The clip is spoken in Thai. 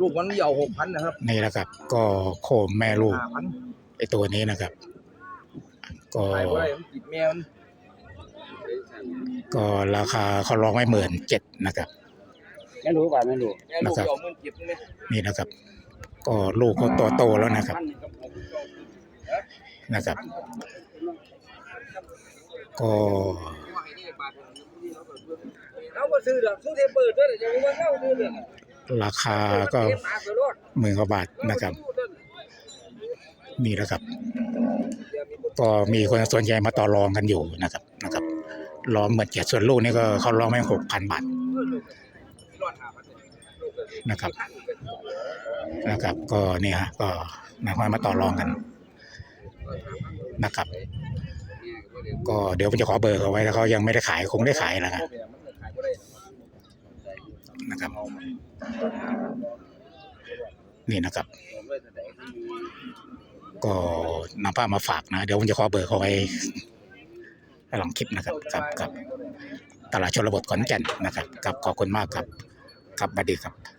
ลูกมันเหยาหกพันนะครับนี่นะครับ ก็โคมแม่ลูกห้าพันไอตัวนี้นะครับ ก็ขายบ่ได้มันติดแม่มันก็ราคาเขาลองไว้หมื่นเจ็ดนะครับ ไม่รู้ป่ะไม่รู้แม่ลูกนะครับ เหยาหมื่นเจ็ดนี่ไหมนี่นะครับ ก็ลูกก็โตโตแล้วนะครับ นะครับ ก็เอาบ่ซื้อดอกซื้อเทปเปิดด้วยเดี๋ยวจะว่าเอาซื้อเด้อ ราคาก็หมื่นกว่าบาทนะครับนี่นะครับ ก็มีคนส่วนใหญ่มาต่อรองกันอยู่นะครับนะครับรองเหมือนเจ็ดส่วนลูกนี่ก็เขารองไม่หกพันบาทนะครับ นะครับ ก็เนี่ยฮะก็นายมาต่อรองกันนะครับ ก็เดี๋ยวผมจะขอเบอร์เขาไว้ถ้าเขายังไม่ได้ขายคงได้ขายแล้วครับ นะครับ นี่นะครับ ก็นำภาพมาฝากนะ เดี๋ยวผมจะขอเบอร์เขาไว้หลังคลิปนะครับกับกับตลาดชนบทขอนแก่นนะครับกับขอบคุณมากครับ ครับสวัสดีครับ